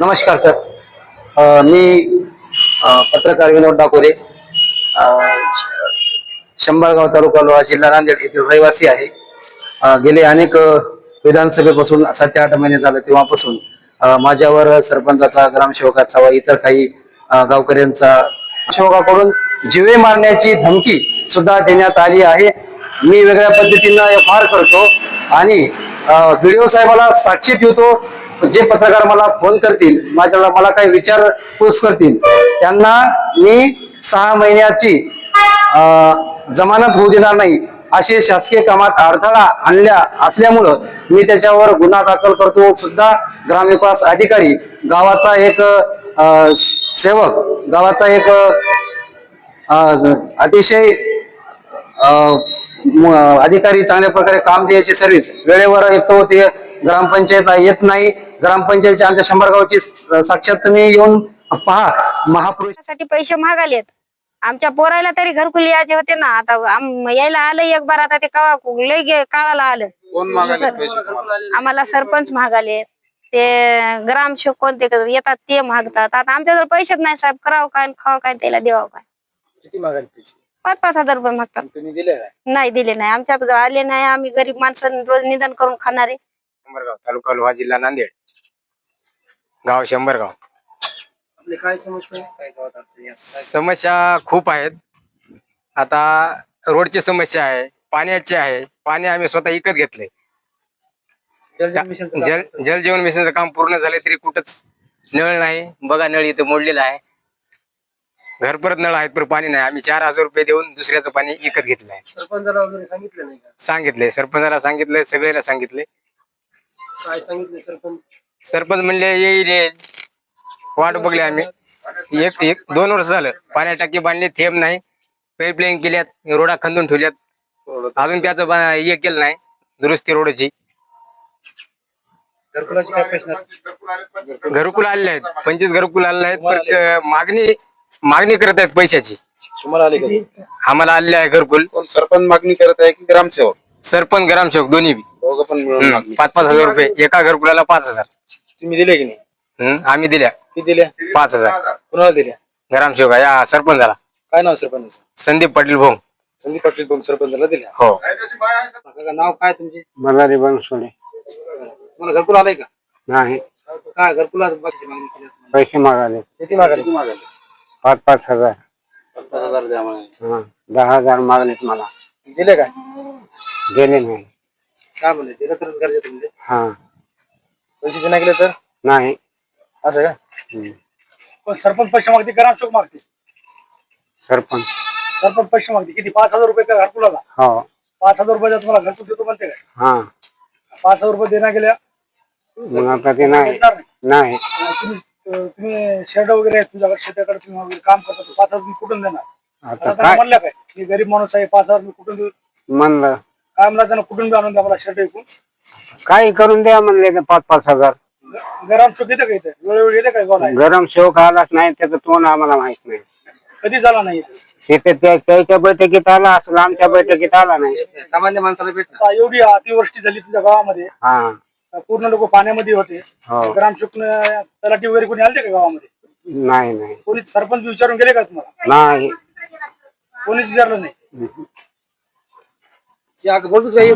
नमस्कार सर. मी पत्रकार विनोद डाकोरे शंभरगाव तालुका लोहा जिल्हा नांदेड येथील रहिवासी आहे. गेले अनेक विधानसभेपासून सात ते आठ महिने झाले तेव्हापासून माझ्यावर सरपंचाचा ग्रामसेवकाचा व इतर काही गावकऱ्यांचा सेवकाकडून जिवे मारण्याची धमकी सुद्धा देण्यात आली आहे. मी वेगळ्या पद्धतीनं एफ आर करतो आणि व्हिडिओ साहेबाला साक्षी ठेवतो. जे पत्रकार मला फोन करतील माझ्याला मला काही विचार विचारपूस करतील त्यांना मी सहा महिन्याची जमानत होऊ देणार नाही असे शासकीय कामात अडथळा आणल्या असल्यामुळं मी त्याच्यावर गुन्हा दाखल करतो. सुद्धा ग्रामविकास अधिकारी गावाचा एक सेवक गावाचा एक अतिशय अधिकारी चांगल्या प्रकारे काम द्यायची सर्व्हिस वेळेवर येतो ते ग्रामपंचायत येत नाही. ग्रामपंचायतची आमच्या शंभर गावची साक्षात तुम्ही येऊन पहा. महापुरुषसाठी पैसे मागालेत. आमच्या पोरायला तरी घरकुल यायचे होते ना. आता आम- यायला आलं एक बार. आता ते कवा लय गे- काळाला आलं. कोण? आम्हाला सरपंच महागाले ते ग्रामसेवक कोणते क- येतात ते मागतात. आता आमच्याजवळ पैसेच नाही साहेब. करावं काय खावं काय त्याला द्यावं काय? किती मागायला पैसे? पाच पाच हजार रुपये मागतात. तुम्ही दिले काय नाही दिले नाही. आमच्याजवळ आले नाही. आम्ही गरीब माणसं रोज निधन करून खाणारे. शंभरगाव तालुका लोहा जिल्हा नांदेड. गाव शंभरगाव. आपली काय समस्या? आहे? काय गावात अडचणी आहेत? समस्या खूप आहेत. आता रोडची समस्या आहे पाण्याची आहे. पाणी आम्ही स्वतः विकत घेतले. जलजीवन मिशनचं काम जल जल जीवन मिशनचं काम पूर्ण झाले तरी कुठंच नळ नाही. बघा नळ इथं मोडलेला आहे. घर परत नळ आहेत पण पाणी नाही. आम्ही चार हजार रुपये देऊन दुसऱ्याचं पाणी विकत घेतलं आहे. सरपंचाला वगैरे सांगितलं नाही का? सांगितले. सरपंचाला सांगितले सगळ्याला सांगितले. काय सांगितलं सरपंच सरपंच म्हणले येईल येईल वाट बघले आम्ही. एक एक दोन वर्ष झालं. पाण्या टाकी बांधली थेंब नाही. पाईपलाईन केल्यात रोडा खंदून ठेवल्यात. अजून त्याचं बा- हे केलं नाही. दुरुस्ती रोडची. घरकुलाची काय प्रश्न आहेत? घरकुल आलेले आहेत. पंचवीस घरकुल आलेले आहेत. पण मागणी मागणी करत आहेत पैशाची. तुम्हाला आले का? आम्हाला आलेले आहे घरकुल. कोण सरपंच मागणी करत आहे की ग्रामसेवक? सरपंच ग्रामसेवक दोन्ही बी. दोघं पण मिळून हम्म. पाच पाच हज़ार रुपये. एका घरकुलाला पाच हज़ार. तुम्ही दिले की नाही? हम्म. आम्ही दिल्या. किती दिल्या पाच हज़ार. कुणाला दिल्या ग्रामसेवक सरपंचाला. काय नाव सरपंच संदीप पाटील भोंग. संदीप पाटील बंग सरपंचाला दिल्या? हो. काका, नाव काय तुमचे? मल्हारी बनसोडे. मला घरकुल आलंय का? नाही. काय घरकुला बाकीची मागणी केली असं म्हणा. पैसे मागाले. किती मागायला पाच पाच हज़ार. पाच हज़ार द्या म्हणे. हा. दहा हज़ार मागलेत मला. दिले काय? गेले नाही. काय म्हणले गरजेचं म्हणजे हा. पैसे देण्या गेले तर? नाही. असं का? हम्म. पण सरपंच पैसे मागते ग्रामसेवक मागते? सरपंच. सरपंच पैसे मागते. किती? पाच हजार रुपये का घरकुलाला? हो. पाच हजार रुपये तुम्हाला घरकुल देतो म्हणते काय हा. पाच हजार रुपये देण्या गेल्या. मग आता ते नाही. देणार नाही. नाही. आणि तुम्ही अं, तुम्ही शेड वगैरे आहेत तुझ्याकडे शेताकडे तुम्ही वगैरे काम करता तर पाच हजार तुम्ही कुठून देणार? आता आता काय? म्हणलं काय? मी गरीब माणूस आहे पाच हजार मी कुठून देऊ? म्हणलं. काय म्हणलं त्यांना कुठून आणून द्या मला शेड ऐकून काही करून द्या म्हणले तर पाच पाच हजार. ग्रामसेवक येते का इथे? वेळोवेळी येते काय गरम सेवक आलाच नाही त्याचं तोंड आम्हाला माहीत नाही. कधी झाला नाही इथे. तिथे त्या- त्याच्या बैठकीत आला असं आमच्या बैठकीत आला नाही. सामान्य माणसाला भेट आता एवढी अतिवृष्टी झाली तुझ्या गावामध्ये. हा. पूर्ण लोक पाण्यामध्ये होते. हो. ग्रामसेवक तलाठी वगैरे कोणी आलते का गावामध्ये? नाही नाही. कोणी सरपंच विचारून गेले का तुम्हाला? नाही. कोणीच विचारलं नाही? बोलतोच काही